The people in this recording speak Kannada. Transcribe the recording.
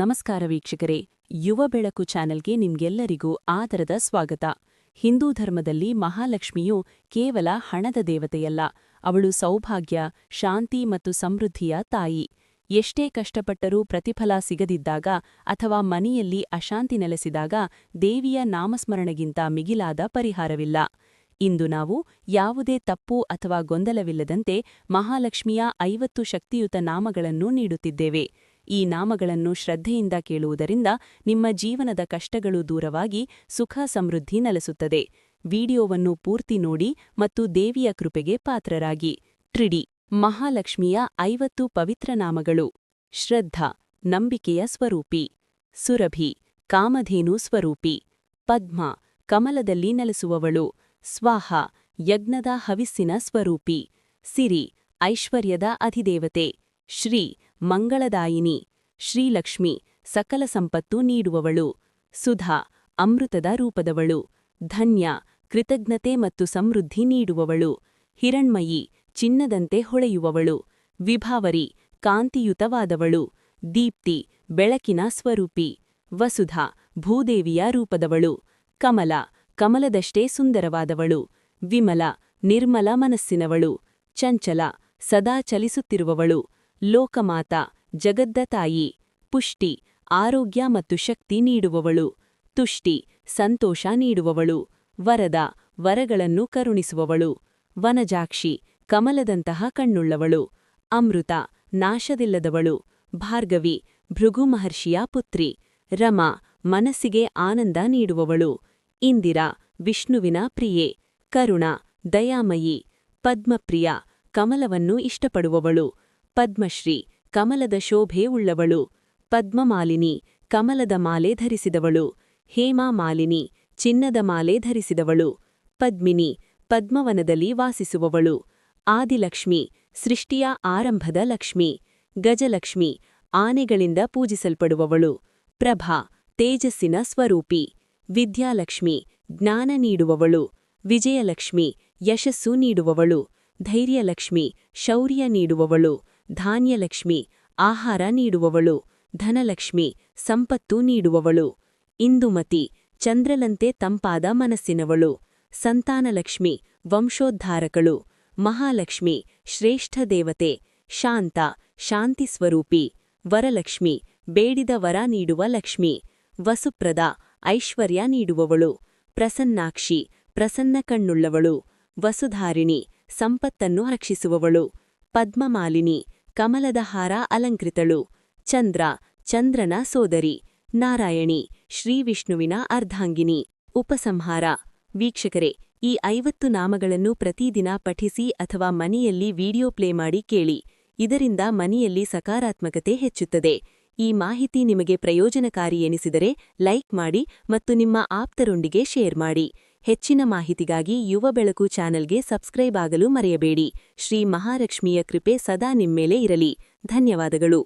ನಮಸ್ಕಾರ ವೀಕ್ಷಕರೇ, ಯುವ ಬೆಳಕು ಚಾನೆಲ್ಗೆ ನಿಮ್ಗೆಲ್ಲರಿಗೂ ಆದರದ ಸ್ವಾಗತ. ಹಿಂದೂ ಧರ್ಮದಲ್ಲಿ ಮಹಾಲಕ್ಷ್ಮಿಯು ಕೇವಲ ಹಣದ ದೇವತೆಯಲ್ಲ, ಅವಳು ಸೌಭಾಗ್ಯ, ಶಾಂತಿ ಮತ್ತು ಸಮೃದ್ಧಿಯ ತಾಯಿ. ಎಷ್ಟೇ ಕಷ್ಟಪಟ್ಟರೂ ಪ್ರತಿಫಲ ಸಿಗದಿದ್ದಾಗ ಅಥವಾ ಮನೆಯಲ್ಲಿ ಅಶಾಂತಿ ನೆಲೆಸಿದಾಗ ದೇವಿಯ ನಾಮಸ್ಮರಣೆಗಿಂತ ಮಿಗಿಲಾದ ಪರಿಹಾರವಿಲ್ಲ. ಇಂದು ನಾವು ಯಾವುದೇ ತಪ್ಪು ಅಥವಾ ಗೊಂದಲವಿಲ್ಲದಂತೆ ಮಹಾಲಕ್ಷ್ಮಿಯ ಐವತ್ತು ಶಕ್ತಿಯುತ ನಾಮಗಳನ್ನು ನೀಡುತ್ತಿದ್ದೇವೆ. ಈ ನಾಮಗಳನ್ನು ಶ್ರದ್ಧೆಯಿಂದ ಕೇಳುವುದರಿಂದ ನಿಮ್ಮ ಜೀವನದ ಕಷ್ಟಗಳು ದೂರವಾಗಿ ಸುಖ ಸಮೃದ್ಧಿ ನೆಲೆಸುತ್ತದೆ. ವಿಡಿಯೋವನ್ನು ಪೂರ್ತಿ ನೋಡಿ ಮತ್ತು ದೇವಿಯ ಕೃಪೆಗೆ ಪಾತ್ರರಾಗಿ. ಟ್ರಿಡಿ ಮಹಾಲಕ್ಷ್ಮಿಯ ಐವತ್ತು ಪವಿತ್ರ ನಾಮಗಳು. ಶ್ರದ್ಧಾ ನಂಬಿಕೆಯ ಸ್ವರೂಪಿ. ಸುರಭಿ ಕಾಮಧೇನು ಸ್ವರೂಪಿ. ಪದ್ಮ ಕಮಲದಲ್ಲಿ ನೆಲೆಸುವವಳು. ಸ್ವಾಹ ಯಜ್ಞದ ಹವಿಸ್ಸಿನ ಸ್ವರೂಪಿ. ಸಿರಿ ಐಶ್ವರ್ಯದ ಅಧಿದೇವತೆ. ಶ್ರೀ ಮಂಗಳದಾಯಿನಿ, ಶ್ರೀಲಕ್ಷ್ಮಿ, ಸಕಲ ಸಂಪತ್ತು ನೀಡುವವಳು, ಸುಧಾ, ಅಮೃತದ ರೂಪದವಳು, ಧನ್ಯ, ಕೃತಜ್ಞತೆ ಮತ್ತು ಸಮೃದ್ಧಿ ನೀಡುವವಳು, ಹಿರಣ್ಮಯಿ, ಚಿನ್ನದಂತೆ ಹೊಳೆಯುವವಳು, ವಿಭಾವರಿ, ಕಾಂತಿಯುತವಾದವಳು, ದೀಪ್ತಿ, ಬೆಳಕಿನ ಸ್ವರೂಪಿ, ವಸುಧಾ, ಭೂದೇವಿಯ ರೂಪದವಳು, ಕಮಲ, ಕಮಲದಷ್ಟೇ ಸುಂದರವಾದವಳು, ವಿಮಲ, ನಿರ್ಮಲ ಮನಸ್ಸಿನವಳು, ಚಂಚಲ, ಸದಾ ಚಲಿಸುತ್ತಿರುವವಳು ಲೋಕಮಾತ ಜಗದ್ದ ಪುಷ್ಟಿ, ಆರೋಗ್ಯ ಮತ್ತು ಶಕ್ತಿ ನೀಡುವವಳು. ತುಷ್ಟಿ, ಸಂತೋಷ ನೀಡುವವಳು. ವರದ, ವರಗಳನ್ನು ಕರುಣಿಸುವವಳು. ವನಜಾಕ್ಷಿ, ಕಮಲದಂತಹ ಕಣ್ಣುಳ್ಳವಳು. ಅಮೃತ, ನಾಶದಿಲ್ಲದವಳು. ಭಾರ್ಗವಿ ಭೃಗು ಮಹರ್ಷಿಯ ಪುತ್ರಿ. ರಮಾ, ಮನಸ್ಸಿಗೆ ಆನಂದ ನೀಡುವವಳು. ಇಂದಿರಾ, ವಿಷ್ಣುವಿನ ಪ್ರಿಯೆ. ಕರುಣ, ದಯಾಮಯಿ. ಪದ್ಮಪ್ರಿಯ, ಕಮಲವನ್ನು ಇಷ್ಟಪಡುವವಳು. ಪದ್ಮಶ್ರೀ, ಕಮಲದ ಶೋಭೆ ಉಳ್ಳವಳು. ಪದ್ಮಮಾಲಿನಿ, ಕಮಲದ ಮಾಲೆ ಧರಿಸಿದವಳು. ಹೇಮಾ ಮಾಲಿನಿ, ಚಿನ್ನದ ಮಾಲೆ ಧರಿಸಿದವಳು. ಪದ್ಮಿನಿ, ಪದ್ಮವನದಲ್ಲಿ ವಾಸಿಸುವವಳು. ಆದಿಲಕ್ಷ್ಮಿ, ಸೃಷ್ಟಿಯ ಆರಂಭದ ಲಕ್ಷ್ಮಿ. ಗಜಲಕ್ಷ್ಮಿ, ಆನೆಗಳಿಂದ ಪೂಜಿಸಲ್ಪಡುವವಳು. ಪ್ರಭಾ, ತೇಜಸ್ಸಿನ ಸ್ವರೂಪಿ. ವಿದ್ಯಾಲಕ್ಷ್ಮಿ, ಜ್ಞಾನ ನೀಡುವವಳು. ವಿಜಯಲಕ್ಷ್ಮಿ, ಯಶಸ್ಸು ನೀಡುವವಳು. ಧೈರ್ಯಲಕ್ಷ್ಮಿ, ಶೌರ್ಯ ನೀಡುವವಳು. ಧಾನ್ಯಲಕ್ಷ್ಮಿ, ಆಹಾರ ನೀಡುವವಳು, ಧನಲಕ್ಷ್ಮಿ, ಸಂಪತ್ತು ನೀಡುವವಳು. ಇಂದುಮತಿ, ಚಂದ್ರಲಂತೆ ತಂಪಾದ ಮನಸ್ಸಿನವಳು. ಸಂತಾನಲಕ್ಷ್ಮಿ, ವಂಶೋದ್ಧಾರಕಳು. ಮಹಾಲಕ್ಷ್ಮಿ, ಶ್ರೇಷ್ಠ ದೇವತೆ. ಶಾಂತ, ಶಾಂತಿ ಸ್ವರೂಪಿ. ವರಲಕ್ಷ್ಮಿ, ಬೇಡಿದ ವರ ನೀಡುವ ಲಕ್ಷ್ಮಿ. ವಸುಪ್ರದ, ಐಶ್ವರ್ಯ ನೀಡುವವಳು. ಪ್ರಸನ್ನಾಕ್ಷಿ, ಪ್ರಸನ್ನ ಕಣ್ಣುಳ್ಳವಳು. ವಸುಧಾರಿಣಿ, ಸಂಪತ್ತನ್ನು ರಕ್ಷಿಸುವವಳು. ಪದ್ಮಮಾಲಿನಿ ಕಮಲದ ಹಾರ ಅಲಂಕೃತಳು. ಚಂದ್ರ, ಚಂದ್ರನ ಸೋದರಿ. ನಾರಾಯಣಿ ಶ್ರೀವಿಷ್ಣುವಿನ ಅರ್ಧಾಂಗಿನಿ. ಉಪಸಂಹಾರ. ವೀಕ್ಷಕರೇ, ಈ ಐವತ್ತು ನಾಮಗಳನ್ನು ಪ್ರತಿದಿನ ಪಠಿಸಿ ಅಥವಾ ಮನೆಯಲ್ಲಿ ವಿಡಿಯೋ ಪ್ಲೇ ಮಾಡಿ ಕೇಳಿ. ಇದರಿಂದ ಮನೆಯಲ್ಲಿ ಸಕಾರಾತ್ಮಕತೆ ಹೆಚ್ಚುತ್ತದೆ. ಈ ಮಾಹಿತಿ ನಿಮಗೆ ಪ್ರಯೋಜನಕಾರಿ ಎನಿಸಿದರೆ ಲೈಕ್ ಮಾಡಿ ಮತ್ತು ನಿಮ್ಮ ಆಪ್ತರೊಂದಿಗೆ ಶೇರ್ ಮಾಡಿ. ಹೆಚ್ಚಿನ ಮಾಹಿತಿಗಾಗಿ ಯುವ ಬೆಳಕು ಚಾನೆಲ್ಗೆ ಸಬ್ಸ್ಕ್ರೈಬ್ ಆಗಲು ಮರೆಯಬೇಡಿ. ಶ್ರೀ ಮಹಾಲಕ್ಷ್ಮಿಯ ಕೃಪೆ ಸದಾ ನಿಮ್ಮೇಲೆ ಇರಲಿ. ಧನ್ಯವಾದಗಳು.